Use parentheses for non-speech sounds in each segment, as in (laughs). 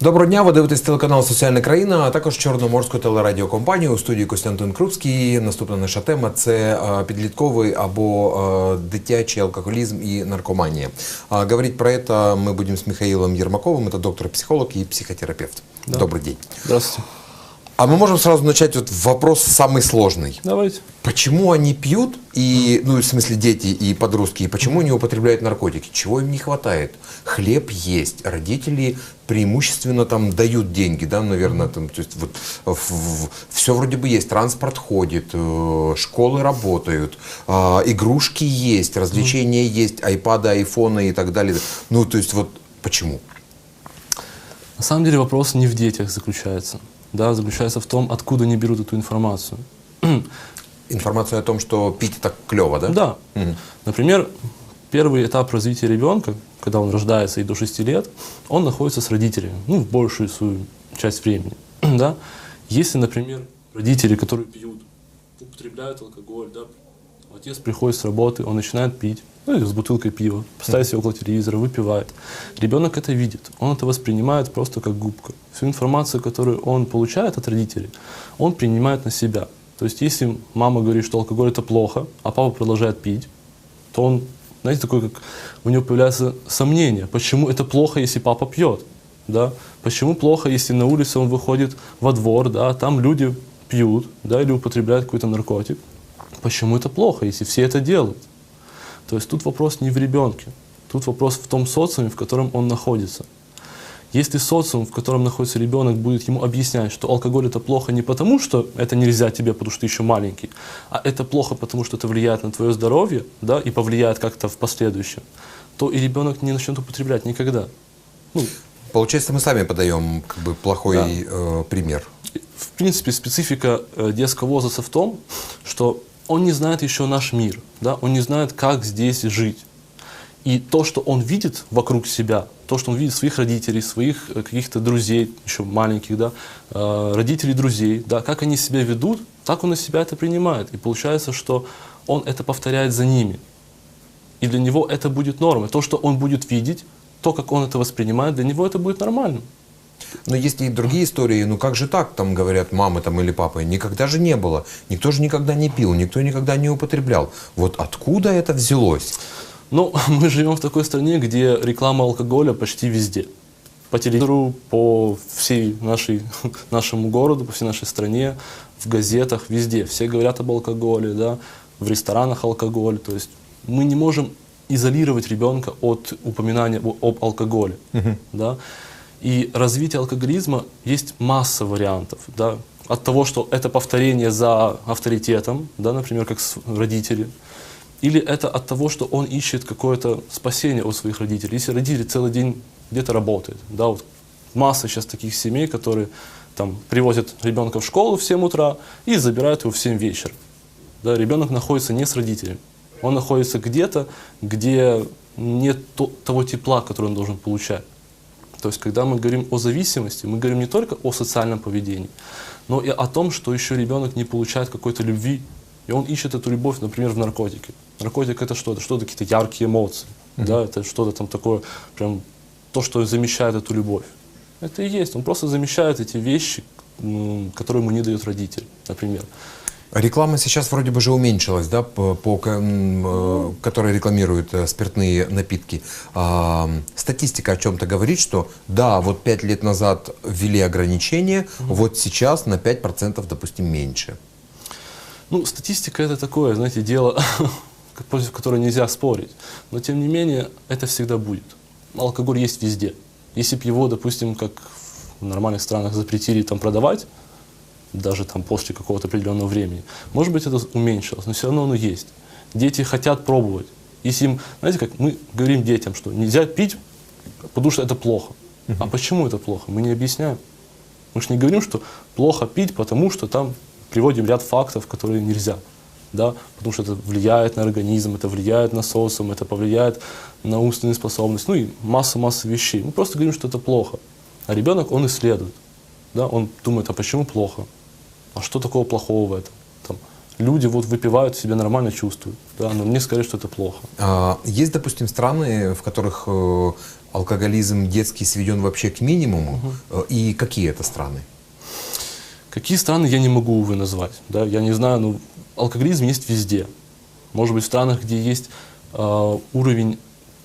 Доброго дня, ви дивитесь телеканал Соціальна країна, а також Чорноморську телерадіокомпанію у студії Костянтин Крупський. Наступна наша тема це е, підлітковий або е, дитячий алкоголизм и наркомания. А Говорить про это мы будем с Михаилом Ермаковым, это доктор-психолог и психотерапевт. Добрый день. Здравствуйте. А мы можем сразу начать вот вопрос самый сложный. Давайте. Почему они пьют, и, ну, в смысле дети и подростки, и почему они употребляют наркотики? Чего им не хватает? Хлеб есть, родители преимущественно там дают деньги, да, наверное, там, то есть вот все вроде бы есть, транспорт ходит, э, школы работают, а, игрушки есть, развлечения есть, айпады, айфоны и так далее. Ну, то есть вот почему? На самом деле вопрос не в детях заключается да, заключается в том, откуда они берут эту информацию. (clears throat) Информацию о том, что пить так клево, да? Да. Угу. Например, первый этап развития ребенка, когда он рождается и до 6 лет, он находится с родителями, ну, в большую свою часть времени. (clears throat) да? Если, например, родители, которые пьют, употребляют алкоголь, да, отец приходит с работы, он начинает пить, ну, с бутылкой пива, поставить себе около телевизора, выпивает. Ребенок это видит, он это воспринимает просто как губка. Всю информацию, которую он получает от родителей, он принимает на себя. То есть, если мама говорит, что алкоголь это плохо, а папа продолжает пить, то он, знаете, такой, как у него появляется сомнение, почему это плохо, если папа пьет, да? Почему плохо, если на улице он выходит во двор, да, там люди пьют, да, или употребляют какой-то наркотик. Почему это плохо, если все это делают? То есть тут вопрос не в ребенке, тут вопрос в том социуме, в котором он находится. Если социум, в котором находится ребенок, будет ему объяснять, что алкоголь это плохо не потому, что это нельзя тебе, потому что ты еще маленький, а это плохо, потому что это влияет на твое здоровье, да, и повлияет как-то в последующем, то и ребенок не начнет употреблять никогда. Ну, Получается, мы сами подаем как бы плохой да. э, пример. В принципе, специфика э, детского возраста в том, что он не знает еще наш мир, да, он не знает, как здесь жить. И то, что он видит вокруг себя, то, что он видит своих родителей, своих э, каких-то друзей, еще маленьких, да, э, родителей друзей, да, как они себя ведут, так он из себя это принимает. И получается, что он это повторяет за ними. И для него это будет нормой. То, что он будет видеть, то, как он это воспринимает, для него это будет нормально. Но есть и другие истории, ну как же так, там говорят мамы там или папы, никогда же не было, никто же никогда не пил, никто никогда не употреблял. Вот откуда это взялось? Ну, (laughs) мы живем в такой стране, где реклама алкоголя почти везде. По телевизору, по всей нашей, (laughs) нашему городу, по всей нашей стране, в газетах, везде. Все говорят об алкоголе, да, в ресторанах алкоголь. То есть мы не можем изолировать ребенка от упоминания об алкоголе. Uh-huh. Да? И развитие алкоголизма есть масса вариантов. Да? От того, что это повторение за авторитетом, да, например, как родители, или это от того, что он ищет какое-то спасение у своих родителей. Если родители целый день где-то работают, да, вот масса сейчас таких семей, которые там привозят ребенка в школу в 7 утра и забирают его в 7 вечера. Да, ребенок находится не с родителями, он находится где-то, где нет того тепла, который он должен получать. То есть, когда мы говорим о зависимости, мы говорим не только о социальном поведении, но и о том, что еще ребенок не получает какой-то любви, и он ищет эту любовь, например, в наркотике. Наркотик это что? Это что-то какие-то яркие эмоции, mm-hmm. да, это что-то там такое, прям то, что замещает эту любовь. Это и есть. Он просто замещает эти вещи, которые ему не дают родитель, например. Реклама сейчас вроде бы же уменьшилась, да, по, по, э, которая рекламирует э, спиртные напитки. А, статистика о чем-то говорит, что да, вот пять лет назад ввели ограничения, угу. вот сейчас на 5% допустим меньше. Ну, статистика это такое, знаете, дело, (laughs) против которого нельзя спорить. Но тем не менее, это всегда будет. Алкоголь есть везде. Если бы его, допустим, как в нормальных странах запретили там продавать, даже там после какого-то определенного времени. Может быть, это уменьшилось, но все равно оно есть. Дети хотят пробовать. Если им, знаете, как мы говорим детям, что нельзя пить, потому что это плохо. Uh-huh. А почему это плохо? Мы не объясняем. Мы же не говорим, что плохо пить, потому что там приводим ряд фактов, которые нельзя. Да? Потому что это влияет на организм, это влияет на социум, это повлияет на умственные способности, ну и масса-масса вещей. Мы просто говорим, что это плохо. А ребенок, он исследует. Да? Он думает, а почему плохо? А что такого плохого в этом? Там, люди вот выпивают, себя нормально чувствуют, да, но мне сказали, что это плохо. А, есть, допустим, страны, в которых э, алкоголизм детский сведен вообще к минимуму? Э, И какие это страны? Какие страны я не могу, увы, назвать. Да? Я не знаю, но алкоголизм есть везде. Может быть, в странах, где есть э, уровень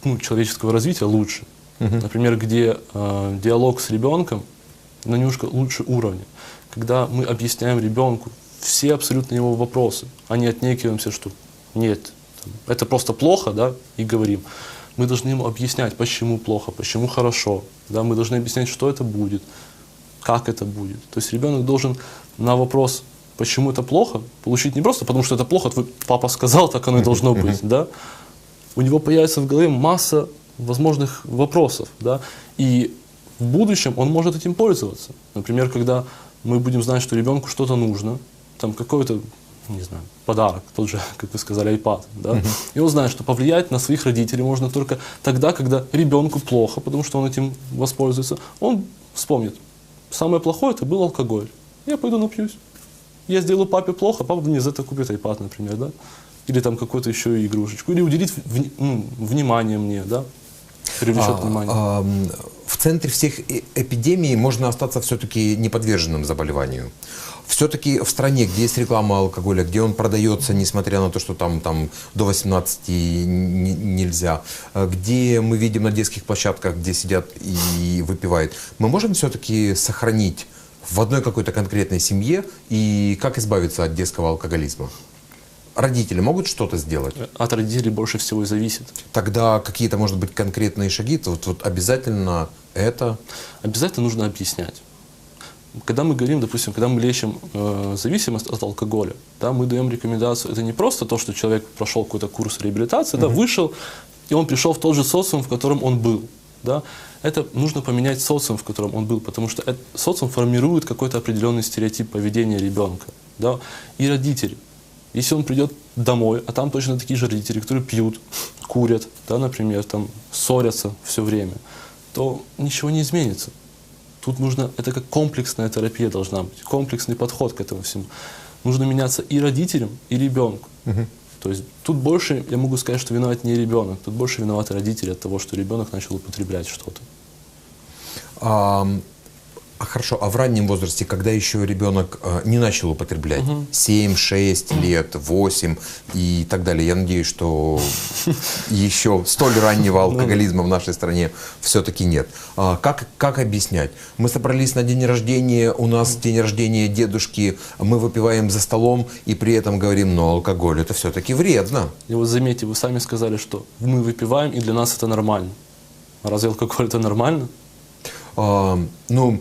ну, человеческого развития лучше. Например, где э, диалог с ребенком на немножко лучше уровня. Когда мы объясняем ребенку все абсолютно его вопросы, а не отнекиваемся, что нет, это просто плохо, да, и говорим. Мы должны ему объяснять, почему плохо, почему хорошо. Да, мы должны объяснять, что это будет, как это будет. То есть ребенок должен на вопрос, почему это плохо, получить не просто потому, что это плохо, твой папа сказал, так оно и должно (laughs) быть, да. У него появится в голове масса возможных вопросов, да, и в будущем он может этим пользоваться. Например, когда мы будем знать, что ребенку что-то нужно, там какой-то, не знаю, подарок, тот же, как вы сказали, iPad, да, и он знает, что повлиять на своих родителей можно только тогда, когда ребенку плохо, потому что он этим воспользуется, он вспомнит, самое плохое это был алкоголь, я пойду напьюсь. Я сделаю папе плохо, папа мне за это купит iPad, например, да, или там какую-то еще игрушечку, или уделит вни- ну, внимание мне, да, привлечет А, внимание. а, в центре всех э- эпидемий можно остаться все-таки неподверженным заболеванию. Все-таки в стране, где есть реклама алкоголя, где он продается, несмотря на то, что там, там до 18 н- нельзя, а где мы видим на детских площадках, где сидят и выпивают, мы можем все-таки сохранить в одной какой-то конкретной семье и как избавиться от детского алкоголизма? Родители могут что-то сделать? От родителей больше всего и зависит. Тогда какие-то, может быть, конкретные шаги, вот, вот обязательно это. Обязательно нужно объяснять. Когда мы говорим, допустим, когда мы лечим э, зависимость от алкоголя, да, мы даем рекомендацию. Это не просто то, что человек прошел какой-то курс реабилитации, да, вышел, и он пришел в тот же социум, в котором он был. Да. Это нужно поменять социум, в котором он был, потому что это, социум формирует какой-то определенный стереотип поведения ребенка. Да. И родители. Если он придет домой, а там точно такие же родители, которые пьют, курят, да, например, там ссорятся все время, то ничего не изменится. Тут нужно, это как комплексная терапия должна быть, комплексный подход к этому всему. Нужно меняться и родителям, и ребенку. То есть тут больше, я могу сказать, что виноват не ребенок, тут больше виноваты родители от того, что ребенок начал употреблять что-то. А, а хорошо, а в раннем возрасте, когда еще ребенок а, не начал употреблять, 7, 6 лет, 8 и так далее, я надеюсь, что еще столь раннего алкоголизма в нашей стране все-таки нет. А, как, как объяснять? Мы собрались на день рождения, у нас день рождения дедушки, мы выпиваем за столом и при этом говорим, но алкоголь это все-таки вредно. И вот заметьте, вы сами сказали, что мы выпиваем, и для нас это нормально. Разве алкоголь это нормально? А, ну,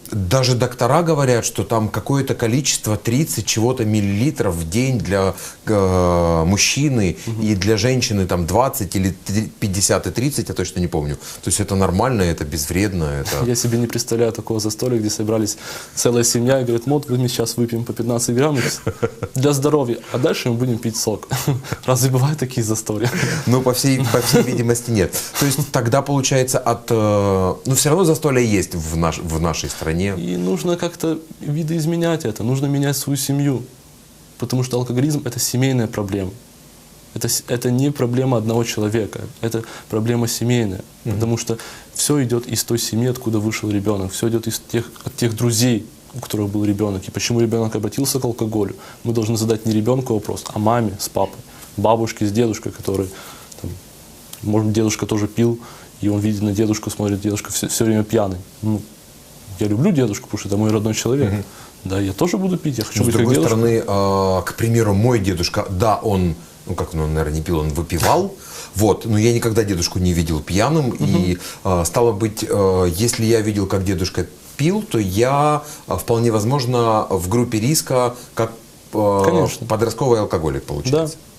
даже доктора говорят, что там какое-то количество 30 чего-то миллилитров в день для э, мужчины и для женщины там 20 или 3 50 и 30, я точно не помню. То есть это нормально, это безвредно, это... (laughs) Я себе не представляю такого застолья, где собрались целая семья и говорят, вот мы сейчас выпьем по 15 грамм для здоровья, а дальше мы будем пить сок. (laughs) Разве бывают такие застолья? (laughs) Ну, по всей, по всей видимости, нет. То есть тогда, получается, от... э, ну, все равно застолье есть в, наш, в нашей стране. И нужно как-то видоизменять это, нужно менять свою семью. Потому что алкоголизм – это семейная проблема. Это, это не проблема одного человека, это проблема семейная. Потому что все идет из той семьи, откуда вышел ребенок, все идет из тех, от тех друзей, у которых был ребенок. И почему ребенок обратился к алкоголю? Мы должны задать не ребенку вопрос, а маме с папой, бабушке с дедушкой, которые, там, может дедушка тоже пил, и он видит на дедушку, смотрит, дедушка все, все время пьяный. Ну, я люблю дедушку, потому что это мой родной человек. Да, я тоже буду пить, я хочу Но, с быть как другой дедушка. стороны, э, к примеру, мой дедушка, да, он, ну как он, наверное, не пил, он выпивал, вот, но я никогда дедушку не видел пьяным, и э, стало быть, э, если я видел, как дедушка пил, то я вполне возможно в группе риска, как э, Конечно. подростковый алкоголик получается. Да.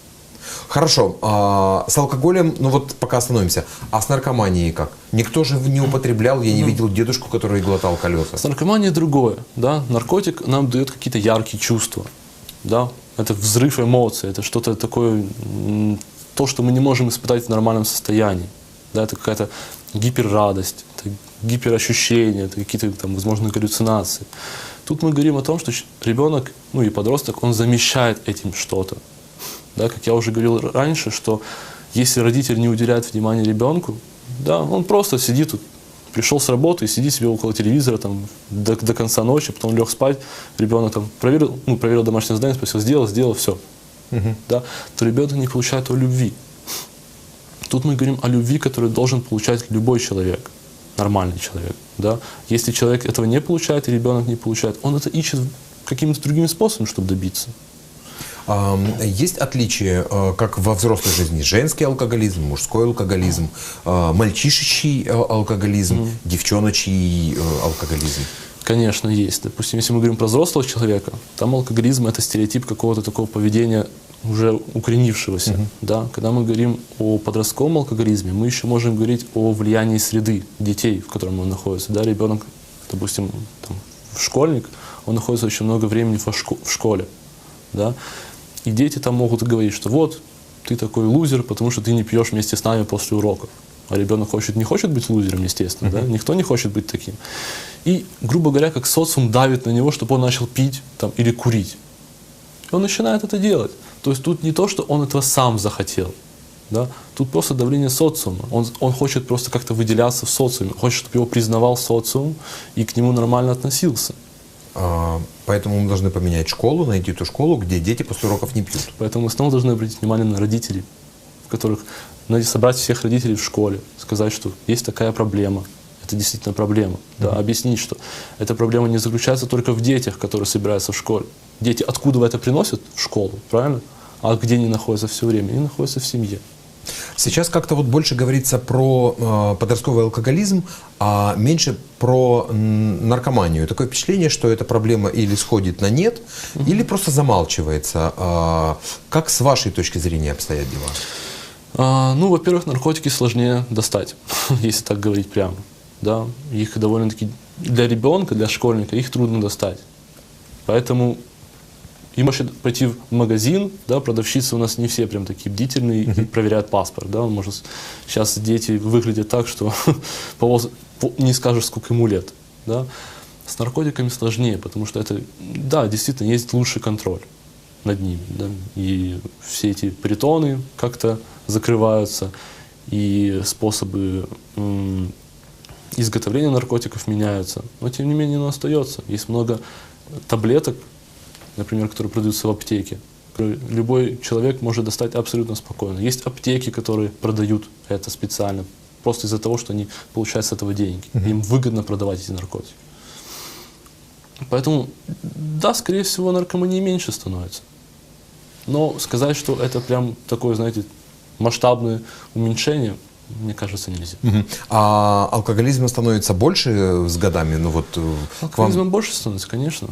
Хорошо, а, с алкоголем, ну вот пока остановимся, а с наркоманией как? Никто же не употреблял, я не видел дедушку, который глотал колеса. С наркоманией другое. Да? Наркотик нам дает какие-то яркие чувства. Да? Это взрыв эмоций, это что-то такое, то, что мы не можем испытать в нормальном состоянии. Да? Это какая-то гиперрадость, это гиперощущение, это какие-то, там, возможно, галлюцинации. Тут мы говорим о том, что ребенок, ну и подросток, он замещает этим что-то. Да, как я уже говорил раньше, что если родитель не уделяет внимания ребенку, Да, он просто сидит тут, пришел с работы и сидит себе около телевизора там до, до конца ночи, потом лег спать, ребенок там проверил, ну, проверил домашнее задание, спросил, сделал, сделал, все. Да, то ребенок не получает о любви. Тут мы говорим о любви, которую должен получать любой человек, нормальный человек. Да? Если человек этого не получает, и ребенок не получает, он это ищет какими-то другими способами, чтобы добиться. Есть отличия, э, как во взрослой жизни, женский алкоголизм, мужской алкоголизм, э, мальчишечий э, алкоголизм, девчоночий э, алкоголизм. Конечно, есть. Допустим, если мы говорим про взрослого человека, там алкоголизм это стереотип какого-то такого поведения уже укоренившегося. Да? Когда мы говорим о подростковом алкоголизме, мы еще можем говорить о влиянии среды детей, в котором он находится. Да? Ребенок, допустим, там, школьник, он находится очень много времени в школе. Да? И дети там могут говорить, что вот, ты такой лузер, потому что ты не пьешь вместе с нами после уроков. А ребенок хочет, не хочет быть лузером, естественно, да? Никто не хочет быть таким. И, грубо говоря, как социум давит на него, чтобы он начал пить там, или курить. И он начинает это делать. То есть тут не то, что он этого сам захотел. Да? Тут просто давление социума. Он, он хочет просто как-то выделяться в социуме, хочет, чтобы его признавал социум и к нему нормально относился. А, Поэтому мы должны поменять школу, найти ту школу, где дети после уроков не пьют. Поэтому мы снова должны обратить внимание на родителей, в которых надо собрать всех родителей в школе, сказать, что есть такая проблема. Это действительно проблема. Да, Объяснить, что эта проблема не заключается только в детях, которые собираются в школе. Дети откуда это приносят? В школу, правильно? А где они находятся все время? Они находятся в семье. Сейчас как-то вот больше говорится про э, подростковый алкоголизм, а меньше про наркоманию. Такое впечатление, что эта проблема или сходит на нет, или просто замалчивается. А, как с вашей точки зрения обстоят дела? А, ну, во-первых, наркотики сложнее достать, (laughs) если так говорить прямо. Да? Их довольно-таки для ребенка, для школьника, их трудно достать. Поэтому и может пойти в магазин, да, продавщицы у нас не все прям такие бдительные и проверяют паспорт, да, он может, сейчас дети выглядят так, что (laughs) по воз- по- не скажешь, сколько ему лет, да. С наркотиками сложнее, потому что это, да, действительно, есть лучший контроль над ними, да, и все эти притоны как-то закрываются, и способы м, изготовления наркотиков меняются, но тем не менее оно остается. Есть много таблеток, например, которые продаются в аптеке, любой человек может достать абсолютно спокойно. Есть аптеки, которые продают это специально, просто из-за того, что они получают с этого деньги. Им выгодно продавать эти наркотики. Поэтому, да, скорее всего, наркомании меньше становится. Но сказать, что это прям такое, знаете, масштабное уменьшение, мне кажется, нельзя. Мгм. А алкоголизма становится больше с годами? Ну вот э, к вам Алкоголизма больше становится, конечно.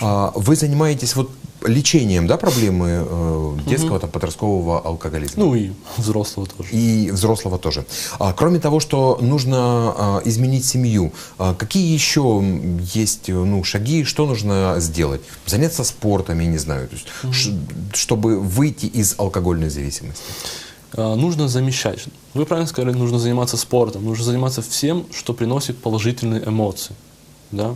А, Вы занимаетесь вот лечением, да, проблемы э, детского, там, подросткового алкоголизма? Ну и взрослого тоже. И взрослого тоже. А, кроме того, что нужно а, изменить семью, а, какие еще есть э, ну, шаги, что нужно сделать? Заняться спортом, я не знаю, то есть, ш- чтобы выйти из алкогольной зависимости. А, нужно замещать. Вы правильно сказали, нужно заниматься спортом, нужно заниматься всем, что приносит положительные эмоции. Да?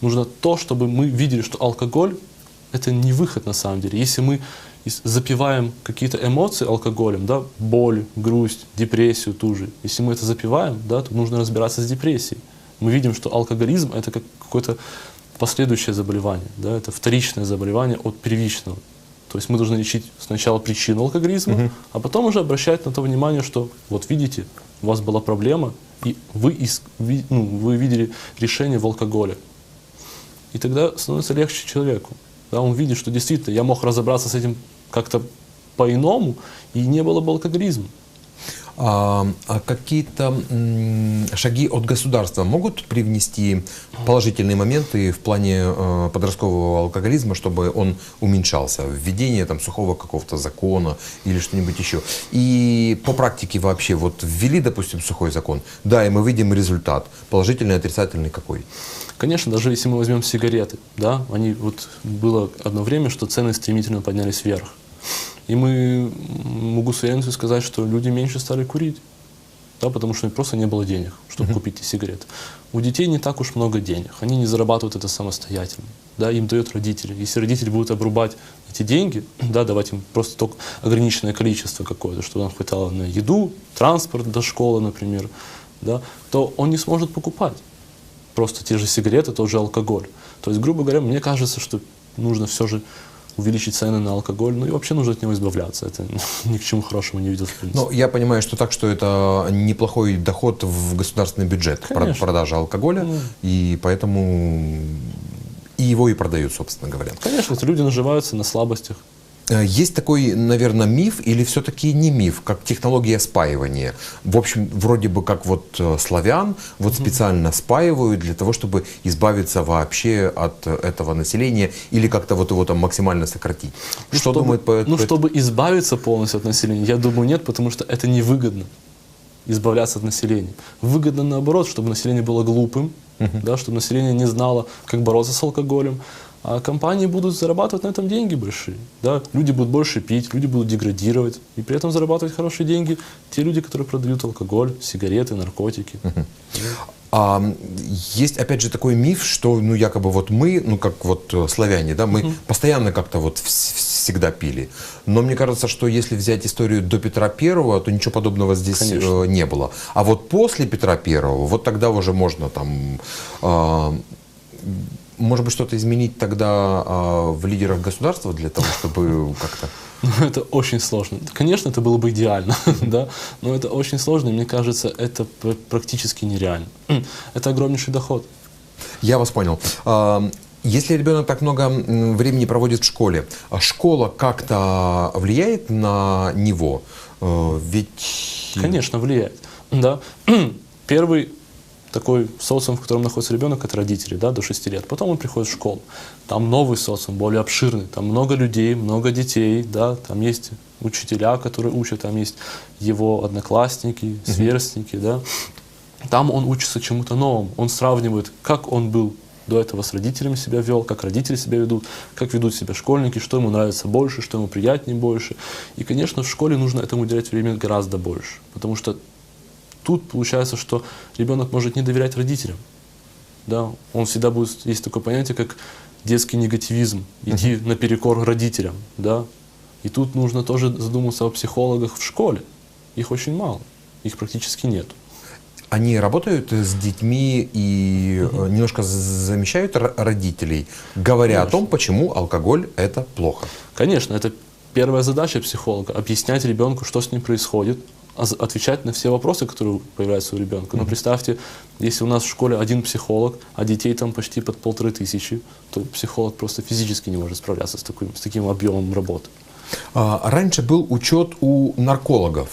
Нужно то, чтобы мы видели, что алкоголь – это не выход на самом деле. Если мы запиваем какие-то эмоции алкоголем, да, боль, грусть, депрессию ту же, если мы это запиваем, да, то нужно разбираться с депрессией. Мы видим, что алкоголизм – это как какое-то последующее заболевание, да, это вторичное заболевание от первичного. То есть мы должны лечить сначала причину алкоголизма, а потом уже обращать на то внимание, что вот видите, у вас была проблема, и вы, ви- ну, вы видели решение в алкоголе. И тогда становится легче человеку. Да, он видит, что действительно я мог разобраться с этим как-то по-иному, и не было бы алкоголизма. А, а какие-то шаги от государства могут привнести положительные моменты в плане э, подросткового алкоголизма, чтобы он уменьшался? Введение там сухого какого-то закона или что-нибудь еще. И по практике вообще, вот ввели, допустим, сухой закон, да, и мы видим результат, положительный, отрицательный какой? Конечно, даже если мы возьмем сигареты, да, они вот было одно время, что цены стремительно поднялись вверх. И мы, могу с уверенностью сказать, что люди меньше стали курить. да, потому что просто не было денег, чтобы купить эти сигареты. У детей не так уж много денег, они не зарабатывают это самостоятельно, да, им дают родители. Если родители будут обрубать эти деньги, (clears throat) да, давать им просто только ограниченное количество какое-то, чтобы нам хватало на еду, транспорт до школы, например, да, то он не сможет покупать просто те же сигареты, тот же алкоголь. То есть, грубо говоря, мне кажется, что нужно все же увеличить цены на алкоголь, ну и вообще нужно от него избавляться. Это (laughs) ни к чему хорошему не ведет. Но я понимаю, что так, что это неплохой доход в государственный бюджет, Конечно. продажа алкоголя, Ну. и поэтому и его и продают, собственно говоря. Конечно, люди наживаются на слабостях. Э, Есть такой, наверное, миф или все-таки не миф, как технология спаивания. В общем, вроде бы как вот э, славян вот специально спаивают для того, чтобы избавиться вообще от этого населения или как-то вот его там максимально сократить. Ну, что чтобы, думает по Ну, чтобы избавиться полностью от населения, я думаю, нет, потому что это невыгодно избавляться от населения. Выгодно наоборот, чтобы население было глупым, да, чтобы население не знало, как бороться с алкоголем. А компании будут зарабатывать на этом деньги большие. Да? Люди будут больше пить, люди будут деградировать. И при этом зарабатывать хорошие деньги те люди, которые продают алкоголь, сигареты, наркотики. А, есть, опять же, такой миф, что, ну, якобы вот мы, ну, как вот э, славяне, да, мы постоянно как-то вот вс- всегда пили. Но мне кажется, что если взять историю до Петра Первого, то ничего подобного здесь Конечно. э, не было. А вот после Петра Первого, вот тогда уже можно там... а, может быть, что-то изменить тогда а, в лидерах государства для того, чтобы (laughs) как-то... Ну, это очень сложно. Конечно, это было бы идеально, (laughs) да, но это очень сложно, и мне кажется, это пр- практически нереально. (clears throat) Это огромнейший доход. Я вас понял. А, Если ребенок так много времени проводит в школе, а школа как-то влияет на него? Э, Ведь... Конечно, влияет. Да. (clears throat) Первый такой социум, в котором находится ребенок, это родители, да, до 6 лет. Потом он приходит в школу. Там новый социум, более обширный. Там много людей, много детей, да, там есть учителя, которые учат, там есть его одноклассники, сверстники, да. Там он учится чему-то новому. Он сравнивает, как он был до этого с родителями себя вел, как родители себя ведут, как ведут себя школьники, что ему нравится больше, что ему приятнее больше. И, конечно, в школе нужно этому уделять время гораздо больше, потому что тут получается, что ребенок может не доверять родителям. Да? Он всегда будет, есть такое понятие, как детский негативизм, идти наперекор родителям. Да? И тут нужно тоже задуматься о психологах в школе. Их очень мало, их практически нет. Они работают с детьми и э, немножко замещают родителей, говоря о том, почему алкоголь это плохо. Конечно, это первая задача психолога – объяснять ребенку, что с ним происходит, отвечать на все вопросы, которые появляются у ребенка. Но представьте, если у нас в школе один психолог, а детей там почти под полторы тысячи, то психолог просто физически не может справляться с таким, с таким объемом работы. А, Раньше был учет у наркологов.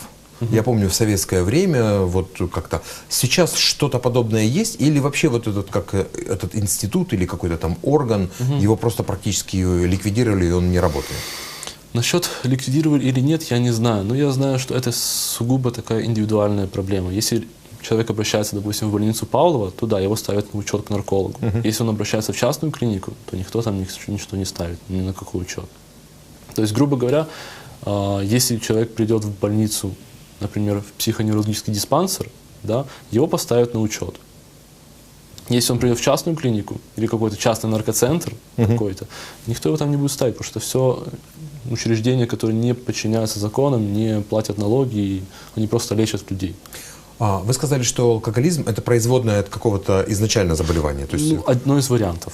Я помню в советское время вот как-то сейчас что-то подобное есть или вообще вот этот как э, этот институт или какой-то там орган его просто практически ликвидировали и он не работает. Насчет ликвидировали или нет, я не знаю. Но я знаю, что это сугубо такая индивидуальная проблема. Если человек обращается, допустим, в больницу Павлова, туда его ставят на учет к наркологу. Если он обращается в частную клинику, то никто там ни- ничто не ставит, ни на какой учет. То есть, грубо говоря, а, если человек придет в больницу, например, в психоневрологический диспансер, да, его поставят на учет. Если он придет в частную клинику или какой-то частный наркоцентр какой-то, никто его там не будет ставить, потому что все учреждения, которые не подчиняются законам, не платят налоги, и они просто лечат людей. А, Вы сказали, что алкоголизм это производное от какого-то изначально заболевания. То есть, Ну, одно из вариантов.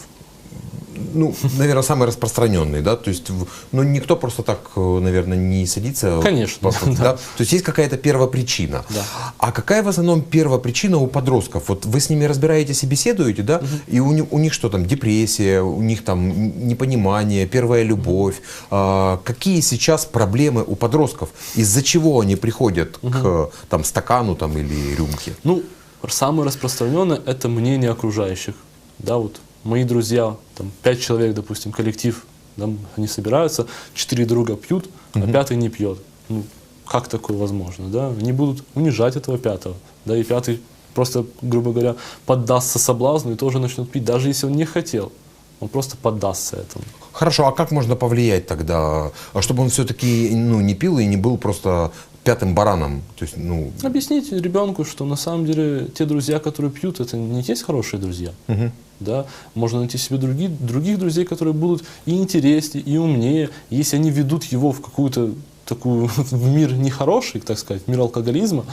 Ну, наверное, самый распространенный, да, то есть, ну, никто просто так, э, наверное, не садится. Конечно, Просто, да. да. То есть есть какая-то первопричина. Да. А какая в основном первопричина у подростков? Вот вы с ними разбираетесь и беседуете, да, и у, ни- у них что там, депрессия, у них там непонимание, первая любовь. А, какие сейчас проблемы у подростков? Из-за чего они приходят к там, стакану там, или рюмке? Ну, самое распространенное – это мнение окружающих. Да, вот мои друзья, там, пять человек, допустим, коллектив, да, они собираются, четыре друга пьют, а пятый не пьет. Ну, как такое возможно, да? Они будут унижать этого пятого, да, и пятый просто, грубо говоря, поддастся соблазну и тоже начнет пить, даже если он не хотел, он просто поддастся этому. Хорошо, а как можно повлиять тогда, чтобы он все-таки ну, не пил и не был просто пятым бараном. То есть, ну, Объясните ребенку, что на самом деле те друзья, которые пьют, это не есть хорошие друзья. Да? Можно найти себе другие, других друзей, которые будут и интереснее, и умнее. Если они ведут его в какую-то такую (laughs) в мир нехороший, так сказать, в мир алкоголизма,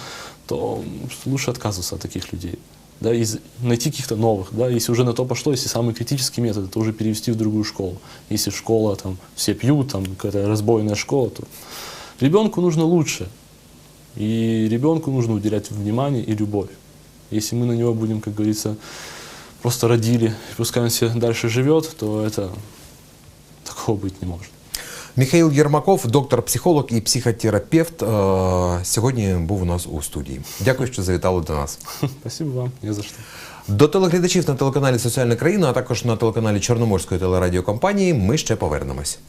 то лучше отказываться от таких людей. Да, и з- найти каких-то новых, да, если уже на то пошло, если самый критический метод, это уже перевести в другую школу. Если школа, там, все пьют, там, какая-то разбойная школа, то ребенку нужно лучше. И ребенку нужно уделять внимание и любовь. Если мы на него будем, как говорится, просто родили, и пускай он себе дальше живет, то это такого быть не может. Михаил Єрмаков, доктор-психолог і психотерапевт, е, сьогодні був у нас у студії. Дякую, що завітали до нас. (laughs) Спасибо вам, не за что. До телеглядачів на телеканалі Соціальна країна, а також на телеканалі Чорноморської телерадіокомпанії ми ще повернемось.